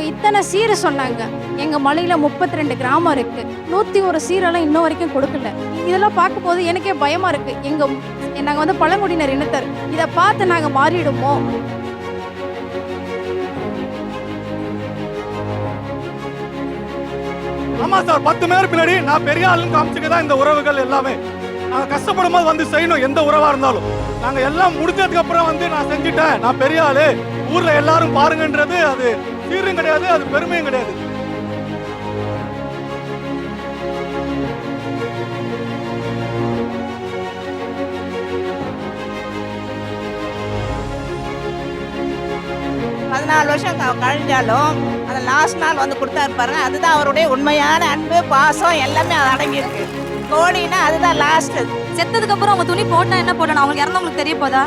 அவங்க இத்தனை சீரை சொன்னாங்க. எங்கள் மலையில் முப்பத்தி ரெண்டு கிராமம் இருக்குது நூற்றி ஒரு சீரெல்லாம் இன்ன வரைக்கும் கொடுக்கல. இதெல்லாம் பார்க்கும்போது எனக்கே பயமாக இருக்குது எங்கள் நாங்கள் வந்து பழங்குடியினர் இனத்தர் இதை பார்த்து நாங்கள் மாறிடுமோ? ஆமா சார். பத்து பேர் பின்னாடி நான் பெரிய ஆளுன்னு காமிச்சுக்க தான் இந்த உறவுகள் எல்லாமே. நாங்க கஷ்டப்படும் போது வந்து செய்யணும் எந்த உறவா இருந்தாலும். நாங்க எல்லாம் முடிஞ்சதுக்கு அப்புறம் வந்து நான் செஞ்சுட்டேன். நான் பெரிய ஆளு. ஊர்ல எல்லாரும் பாருங்கன்றது அது சீரும் கிடையாது அது பெருமையும் கிடையாது. பதினாலு வருஷம் க- கழிஞ்சாலும் அந்த லாஸ்ட் நாள் வந்து கொடுத்தாரு பாருங்க அதுதான் அவருடைய உண்மையான அன்பு பாசம் எல்லாமே அது அடங்கியிருக்கு. கோடினா அதுதான் லாஸ்ட் செத்ததுக்கு அப்புறம் அவங்க துணி போட்டா என்ன போடணும்? அவங்களுக்கு இறந்தவங்களுக்கு தெரிய போதா?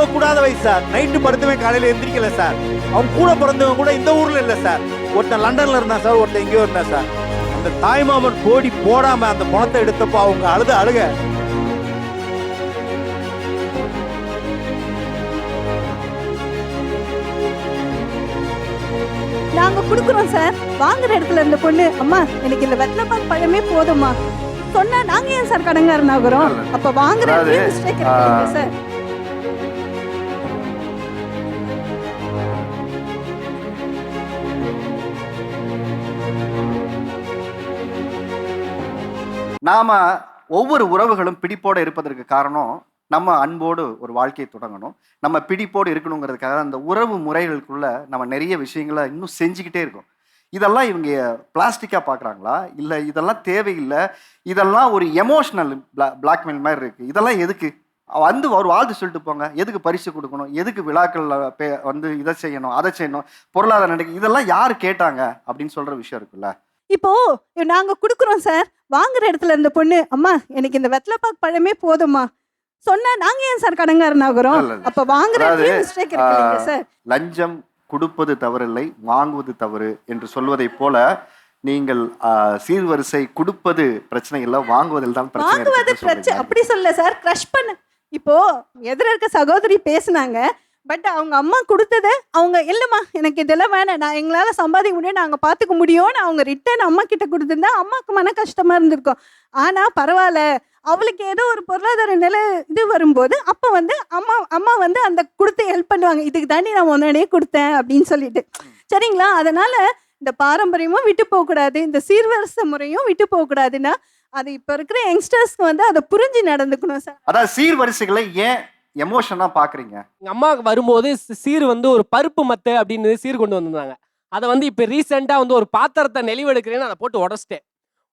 சாகக்கூடாத வயசு சார். நைட்டு படுத்தவன் காலையில எந்திரிக்கல சார். அவன் கூட பிறந்தவன் கூட இந்த ஊர்ல இல்லை சார். ஒருத்தன் லண்டன்ல இருந்தான் சார். ஒருத்தன் எங்கேயோ இருந்தான் சார். அந்த தாய்மாமன் கோடி போடாம அந்த பணத்தை எடுத்தப்போ அவங்க அழுத அழுக. நாங்க குடுக்குறோம் சார். வாங்குற இடத்துல இருந்த பொண்ணு அம்மா எனக்கு இந்த வெத்தலைப்பாக்கு பழமே போதும்மா. சொன்னா நாங்க ஏன் சார் கடங்காரன் ஆகுறோம்? அப்ப வாங்குற இடத்துல மிஸ்டேக் சார். நாம ஒவ்வொரு உறவுகளும் பிடிப்போட இருப்பதற்கு காரணம் நம்ம அன்போடு ஒரு வாழ்க்கையை தொடங்கணும். நம்ம பிடிப்போடு இருக்கணுங்கிறதுக்காக அந்த உறவு முறைகளுக்குள்ள நம்ம நிறைய விஷயங்களை இன்னும் செஞ்சுக்கிட்டே இருக்கோம். இதெல்லாம் இவங்க பிளாஸ்டிக்காக பார்க்குறாங்களா இல்லை இதெல்லாம் தேவையில்லை. இதெல்லாம் ஒரு எமோஷ்னல் பிளாக்மெயில் மாதிரி இருக்குது இதெல்லாம் எதுக்கு? வந்து ஒரு வாழ்த்து சொல்லிட்டு போங்க. எதுக்கு பரிசு கொடுக்கணும்? எதுக்கு விழாக்களில் பே- வந்து இதை செய்யணும் அதை செய்யணும்? பொருளாதார நடக்கு இதெல்லாம் யார் கேட்டாங்க? அப்படின்னு சொல்கிற விஷயம் இருக்குல்ல. இப்போ நாங்க குடுக்குறோம் சார் வாங்குற இடத்துல இருந்த பொண்ணு அம்மா எனக்கு இந்த வெத்தலைப்பாக்கு பழமே போதும்மா சொன்னா நாங்க ஏன் சார் கடங்காரன் ஆகுறோம். அப்ப வாங்குற இடத்துல அதாவது, மிஸ்டேக் இருக்கு இல்லைங்க ஆ, சார் லஞ்சம் கொடுப்பது தவறில்லை வாங்குவது தவறு என்று சொல்வதைப் போல நீங்கள் சீர்வரிசை கொடுப்பது பிரச்சனை இல்லை வாங்குவதில் தான் பிரச்சனை வாங்குவது பிரச்சனை. அப்படி சொல்ல சார் க்ரஷ் பண்ண இப்போ எதிர இருக்க சகோதரி பேசுனாங்க பட் அவங்க அம்மா கொடுத்ததை அவங்க இல்லைம்மா எனக்கு இதெல்லாம் வேணாம். நான் எங்களால் சம்பாதிக்க முடியும் நாங்கள் பார்த்துக்க முடியும்னு அவங்க ரிட்டர்ன் அம்மா கிட்ட கொடுத்துருந்தா அம்மாவுக்கு மன கஷ்டமாக இருந்திருக்கும். ஆனால் பரவாயில்ல. அவளுக்கு ஏதோ ஒரு பொருளாதார நிலை இது வரும்போது அப்போ வந்து அம்மா அம்மா வந்து அந்த கொடுத்து ஹெல்ப் பண்ணுவாங்க. இதுக்கு தாண்டி நான் முன்னாடியே கொடுத்தேன் அப்படின்னு சொல்லிட்டு. சரிங்களா? அதனால் இந்த பாரம்பரியமும் விட்டு போகக்கூடாது இந்த சீர்வரிச முறையும் விட்டு போகக்கூடாதுன்னா அது இப்போ இருக்கிற யங்ஸ்டர்ஸ்க்கு வந்து அதை புரிஞ்சு நடந்துக்கணும் சார் அதாவது சீர்வரிசைகளை ஏன் எமோஷனா பாக்குறீங்க. எங்கள் அம்மாவுக்கு வரும்போது சீர் வந்து ஒரு பருப்பு மத்து அப்படின்னு சீர் கொண்டு வந்திருந்தாங்க. அதை வந்து இப்போ ரீசெண்டாக வந்து ஒரு பாத்திரத்தை நெளிவெடுக்கிறேன்னு அதை போட்டு உடச்சிட்டேன்.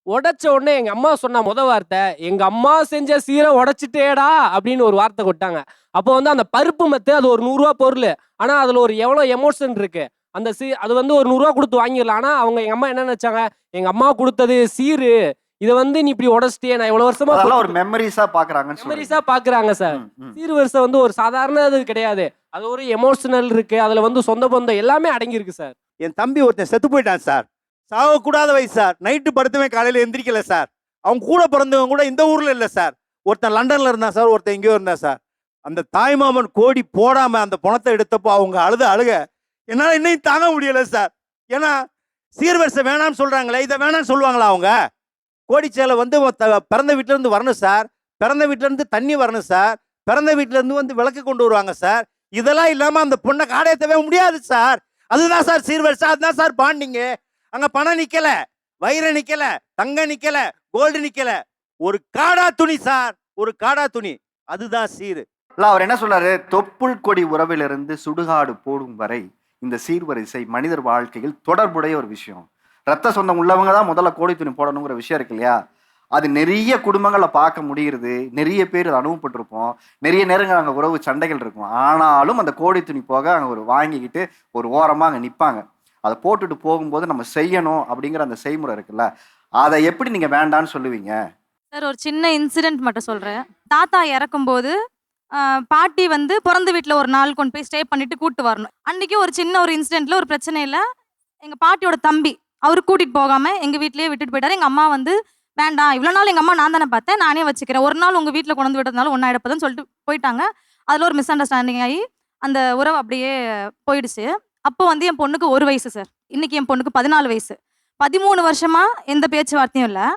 உடச்ச உடனே எங்கள் அம்மா சொன்ன முத வார்த்தை எங்கள் அம்மா செஞ்ச சீரை உடைச்சிட்டேடா அப்படின்னு ஒரு வார்த்தை கொட்டாங்க அப்போ வந்து அந்த பருப்பு மத்து அது ஒரு நூறுரூவா பொருள். ஆனால் அதில் ஒரு எவ்வளோ எமோஷன் இருக்கு? அந்த சீ அது வந்து ஒரு நூறுரூவா கொடுத்து வாங்கிடலாம். ஆனால் அவங்க எங்கள் அம்மா என்ன நினச்சாங்க? எங்கள் அம்மா கொடுத்தது சீரு. இதை வந்து நீ இப்படி உடச்சிட்டே நான் இவ்வளோ வருஷமா அதெல்லாம் ஒரு மெமரிஸா பாக்குறாங்கன்னு மெமரிஸா பாக்குறாங்க சார். சீர்வரிசை வந்து ஒரு சாதாரண இது கிடையாது. அது ஒரு எமோஷனல் இருக்கு. அதுல வந்து சொந்த பந்தம் எல்லாமே அடங்கி இருக்கு சார் என் தம்பி ஒருத்தன் செத்து போயிட்டான் சார் சாகக்கூடாத வயசு சார் நைட்டு படுத்தவன் காலையில எந்திரிக்கல சார் அவன் கூட பிறந்தவன் கூட இந்த ஊர்ல இல்ல சார் ஒருத்தன் லண்டன்ல இருந்தான் சார் ஒருத்தன் எங்கேயோ இருந்தான் சார் அந்த தாய்மாமன் கோடி போடாம அந்த பணத்தை எடுத்தப்போ அவங்க அழுத அழுக என்னால இன்னும் தாங்க முடியல சார் ஏன்னா சீர்வரிசை வேணாம்னு சொல்றாங்களே இதை வேணாம்னு சொல்லுவாங்களா அவங்க? கோடிச்சேலை வந்து த- பிறந்த வீட்டிலேருந்து வரணும் சார். பிறந்த வீட்டிலேருந்து தண்ணி வரணும் சார். பிறந்த வீட்டிலேருந்து வந்து விளக்கு கொண்டு வருவாங்க சார். இதெல்லாம் இல்லாமல் அந்த பொண்ணை காடையத்தவே முடியாது சார். அதுதான் சார் சீர்வரிசை. அதுதான் சார் பாண்டிங்க. அங்கே பணம் நிற்கலை வயிறு நிற்கலை தங்கம் நிற்கலை கோல்டு நிற்கலை ஒரு காடா துணி சார். ஒரு காடா துணி. அதுதான் சீரு. இல்லை அவர் என்ன சொல்றாரு தொப்புள் கொடி உறவிலிருந்து சுடுகாடு போடும் வரை இந்த சீர்வரிசை மனிதர் வாழ்க்கையில் தொடர்புடைய ஒரு விஷயம். ரத்த சொந்தம் உள்ளவங்க தான் முதல்ல கோடி துணி போடணுங்கிற விஷயம் இருக்கு இல்லையா? அது நிறைய குடும்பங்களை பார்க்க முடிகிறது நிறைய பேர் அதை அனுபவப்பட்டிருப்போம். நிறைய நேரங்கள் அங்கே உறவு சண்டைகள் இருக்கும். ஆனாலும் அந்த கோடி துணி போக அங்கே ஒரு வாங்கிக்கிட்டு ஒரு ஓரமாக அங்கே நிற்பாங்க அதை போட்டுட்டு போகும்போது நம்ம செய்யணும் அப்படிங்கிற அந்த செய்முறை இருக்குல்ல? அதை எப்படி நீங்கள் வேண்டான்னு சொல்லுவீங்க? சார் ஒரு சின்ன இன்சிடென்ட் மட்டும் சொல்கிறேன் தாத்தா இறக்கும்போது பாட்டி வந்து பிறந்த வீட்டில் ஒரு நாள் கொண்டு போய் ஸ்டே பண்ணிட்டு கூட்டு வரணும். அன்னைக்கு ஒரு சின்ன ஒரு இன்சிடென்ட்ல ஒரு பிரச்சனை இல்லை. எங்கள் பாட்டியோட தம்பி அவர் கூட்டிகிட்டு போகாமல் எங்கள் வீட்லேயே விட்டுட்டு போயிட்டார். எங்கள் அம்மா வந்து வேண்டாம் இவ்வளோ நாள் எங்கள் அம்மா நான் தானே பார்த்தேன். நானே வச்சுக்கிறேன். ஒரு நாள் உங்கள் வீட்டில் கொண்டு வந்து விட்டதுனால ஒன்றா எடுப்பதுன்னு சொல்லிட்டு போயிட்டாங்க. அதில் ஒரு மிஸ் அண்டர்ஸ்டாண்டிங் ஆகி அந்த உறவு அப்படியே போயிடுச்சு. அப்போ வந்து என் பொண்ணுக்கு ஒரு வயசு சார் இன்னைக்கு என் பொண்ணுக்கு பதினாலு வயசு. பதிமூணு வருஷமாக எந்த பேச்சுவார்த்தையும் இல்லை.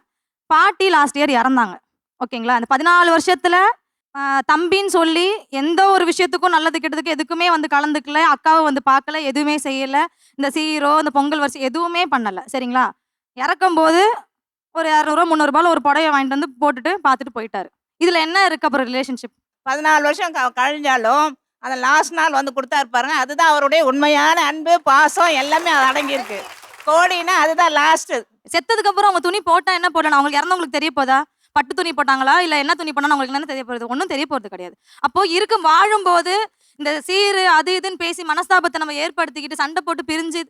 பாட்டி லாஸ்ட் இயர் இறந்தாங்க. ஓகேங்களா? அந்த பதினாலு வருஷத்தில் தம்பின்னு சொல்லி எந்த ஒரு விஷயத்துக்கும் நல்லது கெட்டதுக்கு எதுக்குமே வந்து கலந்துக்கல அக்காவை வந்து பார்க்கல எதுவுமே செய்யல. இந்த சீரோ இந்த பொங்கல் வரிசை எதுவுமே பண்ணல சரிங்களா? இறக்கும் போது ஒரு இரநூறுவா முந்நூறுபால ஒரு புடவைய வாங்கிட்டு வந்து போட்டுட்டு பார்த்துட்டு போயிட்டாரு. இதுல என்ன இருக்கு அப்புறம் ரிலேஷன்ஷிப் பதினாலு வருஷம் கழிஞ்சாலும் அந்த லாஸ்ட் நாள் வந்து கொடுத்தாரு பாருங்க அதுதான் அவருடைய உண்மையான அன்பு பாசம் எல்லாமே அடங்கியிருக்கு. கோடின்னா அதுதான் லாஸ்ட் செத்ததுக்கு அப்புறம் அவங்க துணி போட்டா என்ன போடணும்? அவங்களுக்கு இறந்தவங்களுக்கு தெரிய போதா? பட்டு துணி போட்டாங்களா? இல்லை என்ன துணி பண்ணாலும் உங்களுக்கு என்ன தெரிய போகிறது ஒன்றும் தெரிய போகிறது கிடையாது. அப்போ இருக்கும் வாழும்போது இந்த சீரு அது இதுன்னு பேசி மனஸ்தாபத்தை நம்ம ஏற்படுத்திக்கிட்டு சண்டை போட்டு பிரிஞ்சு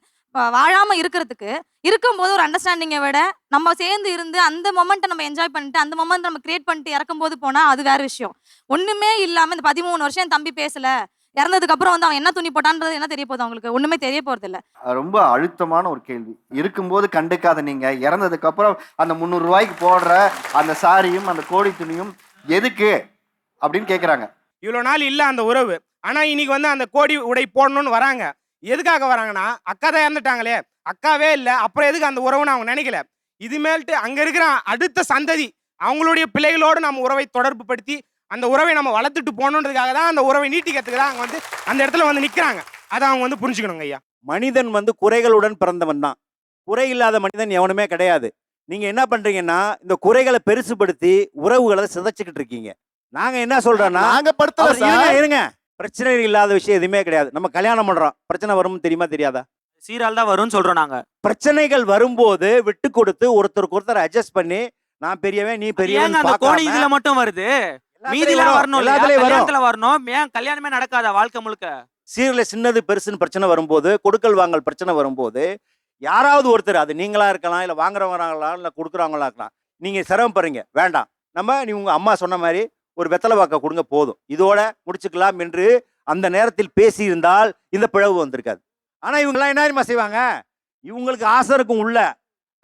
வாழாமல் இருக்கிறதுக்கு இருக்கும்போது ஒரு அண்டர்ஸ்டாண்டிங்கை விட நம்ம சேர்ந்து இருந்து அந்த மொமெண்ட்டை நம்ம என்ஜாய் பண்ணிட்டு அந்த மொமெண்ட் நம்ம கிரியேட் பண்ணிட்டு இறக்கும்போது போனால் அது வேற விஷயம். ஒன்றுமே இல்லாமல் இந்த பதிமூணு வருஷம் என் தம்பி பேசலை. இறந்ததுக்கு அப்புறம் வந்து அவன் என்ன துணி போட்டான்றது என்ன தெரிய போகுது அவங்களுக்கு? ஒண்ணுமே தெரிய போறது இல்ல அது ரொம்ப அழுத்தமான ஒரு கேள்வி. இருக்கும்போது கண்டுக்காத நீங்க இறந்ததுக்கு அப்புறம் அந்த முந்நூறு ரூபாய்க்கு போடுற அந்த சாரியும் அந்த கோடி துணியும் எதுக்கு? அப்படின்னு கேக்குறாங்க. இவ்வளோ நாள் இல்லை அந்த உறவு. ஆனால் இன்னைக்கு வந்து அந்த கோடி உடை போடணும்னு வராங்க. எதுக்காக வராங்கன்னா அக்கா தான் இறந்துட்டாங்களே. அக்காவே இல்லை. அப்புறம் எதுக்கு அந்த உறவுன்னு அவங்க நினைக்கல. இதுமேல்ட்டு அங்கே இருக்கிற அடுத்த சந்ததி அவங்களுடைய பிள்ளைகளோடு நம்ம உறவை தொடர்பு படுத்தி அந்த உறவை நம்ம வளர்த்துட்டு போகணுன்றதுக்காக தான் அந்த உறவை நீட்டிக்கிறதுக்கு தான் அவங்க வந்து அந்த இடத்துல வந்து நிற்கிறாங்க அதை அவங்க வந்து புரிஞ்சுக்கணுங்க ஐயா. மனிதன் வந்து குறைகளுடன் பிறந்தவன் தான். குறை இல்லாத மனிதன் எவனுமே கிடையாது. நீங்க என்ன பண்றீங்கன்னா இந்த குறைகளை பெருசுபடுத்தி உறவுகளை சிதைச்சுக்கிட்டு இருக்கீங்க. நாங்க என்ன சொல்றோம்னா நாங்க படுத்தல அவர் இருங்க சார். இருங்க. பிரச்சனை இல்லாத விஷயம் எதுவுமே கிடையாது. நம்ம கல்யாணம் பண்றோம். பிரச்சனை வரும் தெரியுமா தெரியாதா? சீரால் தான் வரும்னு சொல்றோம் நாங்க. பிரச்சனைகள் வரும்போது விட்டு கொடுத்து ஒருத்தருக்கு ஒருத்தர் அட்ஜஸ்ட் பண்ணி நான் பெரியவன் நீ பெரியவன் ஏங்க அந்த கோடி இதுல மட்டும் வருது? மீதில வரணும் கல்யாணத்துல வரணும். ஏன் கல்யாணமே நடக்காத வாழ்க்கை முழுக்க? சீர்ல சின்னது பெருசுன்னு பிரச்சனை வரும்போது கொடுக்கல் வாங்கல் பிரச்சனை வரும்போது யாராவது ஒருத்தர் அது நீங்களா இருக்கலாம் இல்ல வாங்குறவங்களா இல்ல கொடுக்குறவங்களா இருக்கலாம் நீங்க சிரமப்படுறீங்க. வேண்டாம். நம்ம நீ உங்க அம்மா சொன்ன மாதிரி ஒரு வெத்தலை வாக்க கொடுங்க போதும். இதோட முடிச்சுக்கலாம் என்று அந்த நேரத்தில் பேசியிருந்தால் இந்த பிளவு வந்திருக்காது. ஆனா இவங்கெல்லாம் என்ன தெரியுமா செய்வாங்க? இவங்களுக்கு ஆசை இருக்கும் உள்ள.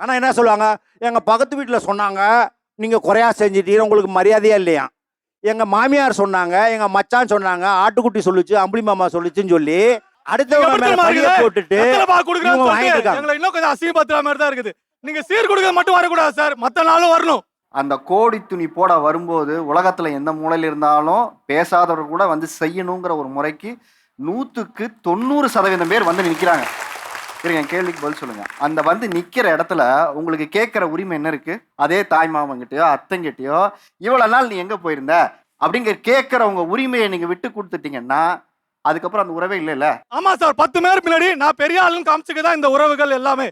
ஆனா என்ன சொல்லுவாங்க? எங்க பக்கத்து வீட்டுல சொன்னாங்க நீங்க குறையா செஞ்சிட்டீங்க உங்களுக்கு மரியாதையா இல்லையா எங்க மாமியார் சொன்னாங்க எங்க மச்சான் சொன்னாங்க ஆட்டுக்குட்டி சொல்லுச்சு அம்புலி மாமா சொல்லுச்சுன்னு சொல்லி அடுத்தவங்க? போட்டுட்டு. எங்களை இன்னும் கொஞ்சம் அசிங்கப்படுத்துற மாதிரி தான் இருக்குது நீங்க சீர் கொடுக்கறது மட்டும் வரக்கூடாது சார் மத்த நாளும் வரணும் அந்த கோடி துணி போட வரும்போது உலகத்துல எந்த மூலையில இருந்தாலும் பேசாதவர் கூட வந்து செய்யணுங்கிற ஒரு முறைக்கு நூத்துக்கு தொண்ணூறு சதவீதம் பேர் வந்து நிக்கிறாங்க இருங்க என் கேள்விக்கு பதில் சொல்லுங்க. அந்த வந்து நிக்கிற இடத்துல உங்களுக்கு கேட்கிற உரிமை என்ன இருக்கு? அதே தாய் மாமன்கிட்டயோ அத்தங்கிட்டயோ இவ்வளவு நாள் நீ எங்க போயிருந்த? அப்படிங்கிற கேட்கிற உங்க உரிமையை நீங்க விட்டு கொடுத்துட்டீங்கன்னா அதுக்கப்புறம் அந்த உறவே இல்லைல்ல? ஆமா சார் பத்து பேர் பின்னாடி நான் பெரிய ஆளுன்னு காமிச்சுக்க தான் இந்த உறவுகள் எல்லாமே.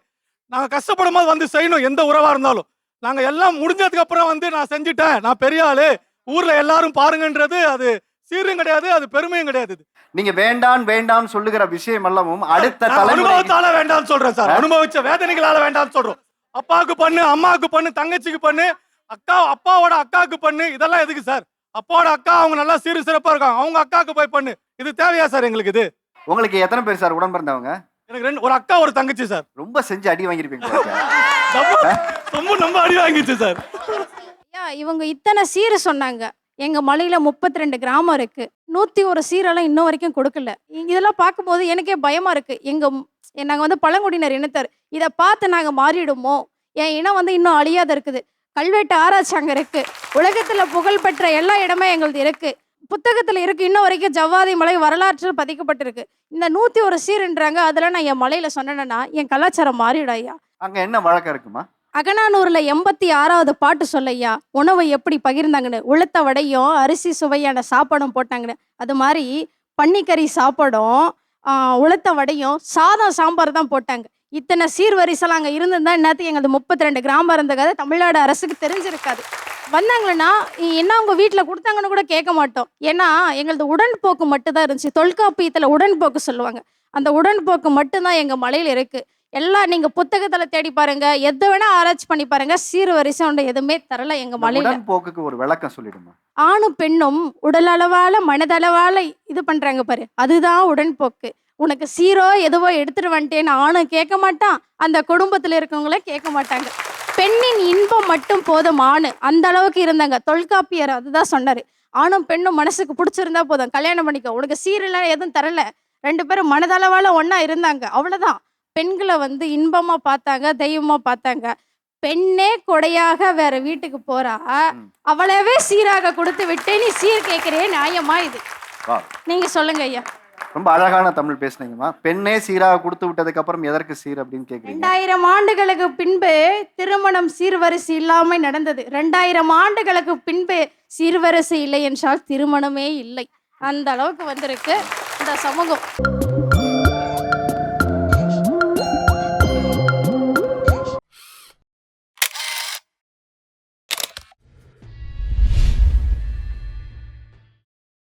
நாங்க கஷ்டப்படும் போது வந்து செய்யணும் எந்த உறவா இருந்தாலும். நாங்க எல்லாம் முடிஞ்சதுக்கு அப்புறம் வந்து நான் செஞ்சுட்டேன். நான் பெரிய ஆளு. ஊர்ல எல்லாரும் பாருங்கன்றது அது சீரும் கிடையாது அது பெருமையும் கிடையாது நீங்க வேண்டான் வேண்டான்னு சொல்லுகிற விஷயம் எல்லாமும் அடுத்த அனுபவத்தால வேண்டாம்னு சொல்றேன் சார். அனுபவிச்ச வேதனைகளால வேண்டாம்னு சொல்றோம். அப்பாவுக்கு பண்ணு அம்மாவுக்கு பண்ணு தங்கச்சிக்கு பண்ணு அக்கா அப்பாவோட அக்காவுக்கு பண்ணு இதெல்லாம் எதுக்கு சார்? அப்பாவோட அக்கா அவங்க நல்லா சீரு சிறப்பா இருக்காங்க. அவங்க அக்காவுக்கு போய் பண்ணு. இது தேவையா சார் எங்களுக்கு இது? உங்களுக்கு எத்தனை பேர் சார் உடன் பிறந்தவங்க எனக்கு ரெண்டு ஒரு அக்கா ஒரு தங்கச்சி சார். ரொம்ப செஞ்சு அடி வாங்கியிருப்பீங்க இருக்கே. ரொம்ப- ரொம்ப ரொம்ப அடி வாங்கிச்சு சார். இவங்க இத்தனை சீர் சொன்னாங்க. எங்கள் மலையில் முப்பத்தி ரெண்டு கிராமம் இருக்குது நூற்றி ஒரு சீரெல்லாம் இன்ன வரைக்கும் கொடுக்கல. இ- இதெல்லாம் பார்க்கும்போது எனக்கே பயமாக இருக்குது எங்கள் நாங்கள் வந்து பழங்குடியினர் இனத்தர். இதை பார்த்து நாங்கள் மாறிடுமோ? என் இனம் வந்து இன்னும் அழியாத இருக்குது. கல்வெட்டு ஆராய்ச்சி அங்கே இருக்குது உலகத்தில் புகழ்பெற்ற எல்லா இடமே எங்களுது இருக்குது புத்தகத்தில் இருக்கு. இன்ன வரைக்கும் ஜவ்வாதி மலை வரலாற்றில் பதிக்கப்பட்டிருக்கு. இந்த நூற்றி ஒரு சீருன்றாங்க. அதெல்லாம் நான் என் மலையில் சொன்னேன்னா என் கலாச்சாரம் மாறிடும் ஐயா. அங்கே என்ன வழக்கம் இருக்குமா? அகனானூரில் எண்பத்தி ஆறாவது பாட்டு சொல்லையா? உணவை எப்படி பகிர்ந்தாங்கன்னு. உளுத்த வடையும் அரிசி சுவையான சாப்பாடும் போட்டாங்கன்னு. அது மாதிரி பன்னிக்கறி சாப்பாடும் உளுத்த வடையும் சாதம் சாம்பார் தான் போட்டாங்க. இத்தனை சீர்வரிசெல்லாம் அங்கே இருந்திருந்தா என்னத்துக்கு எங்களது முப்பத்தி ரெண்டு கிராமம் இருந்த கதை தமிழ்நாடு அரசுக்கு தெரிஞ்சிருக்காது. வந்தாங்கன்னா என்ன அவங்க வீட்டில் கொடுத்தாங்கன்னு கூட கேட்க மாட்டோம். ஏன்னா எங்களது உடன்போக்கு மட்டும்தான் இருந்துச்சு. தொல்காப்பியத்தில் உடன்போக்கு சொல்லுவாங்க. அந்த உடன்போக்கு மட்டும்தான் எங்கள் மலையில் இருக்குது எல்லாம் நீங்க புத்தகத்துல தேடி பாருங்க. எதை வேணா ஆராய்ச்சி பண்ணி பாருங்க. சீர்வரிசை ஒன்று எதுவுமே தரல எங்க மலையில. உடன்போக்குக்கு ஒரு விளக்கம் சொல்லிடுமா? ஆணும் பெண்ணும் உடல் அளவால மனதளவால இது பண்றாங்க பாரு. அதுதான் உடன்போக்கு. உனக்கு சீரோ எதுவோ எடுத்துட்டு வந்துட்டேன்னு ஆணும் கேட்க மாட்டான். அந்த குடும்பத்தில் இருக்கவங்களே கேட்க மாட்டாங்க. பெண்ணின் இன்பம் மட்டும் போதும் ஆணு. அந்த அளவுக்கு இருந்தாங்க. தொல்காப்பியர் அதுதான் சொன்னாரு. ஆணும் பெண்ணும் மனசுக்கு பிடிச்சிருந்தா போதும். கல்யாணம் பண்ணிக்க. உனக்கு சீரெல்லாம் எதுவும் தரல. ரெண்டு பேரும் மனதளவால ஒண்ணா இருந்தாங்க. அவ்வளவுதான். பெண்களை வந்து இன்பமா பார்த்தாங்க தெய்வமா பார்த்தாங்க. பெண்ணே கொடையாக வேற வீட்டுக்கு போறா. அவளவே சீராக கொடுத்து விட்டு நீ சீர் கேட்கிறே நியாயமா இது? நீங்க சொல்லுங்க ஐயா. ரொம்ப அழகான தமிழ் பேசுனீங்கம்மா. பெண்ணே சீராக கொடுத்து விட்டதுக்கு அப்புறம் எதற்கு சீர் அப்படின்னு கேக்குறீங்க? ரெண்டாயிரம் ஆண்டுகளுக்கு பின்பு திருமணம் சீர்வரிசை இல்லாமல் நடந்தது. ரெண்டாயிரம் ஆண்டுகளுக்கு பின்பு சீர்வரிசை இல்லை என்றால் திருமணமே இல்லை. அந்த அளவுக்கு வந்திருக்கு இந்த சமூகம்.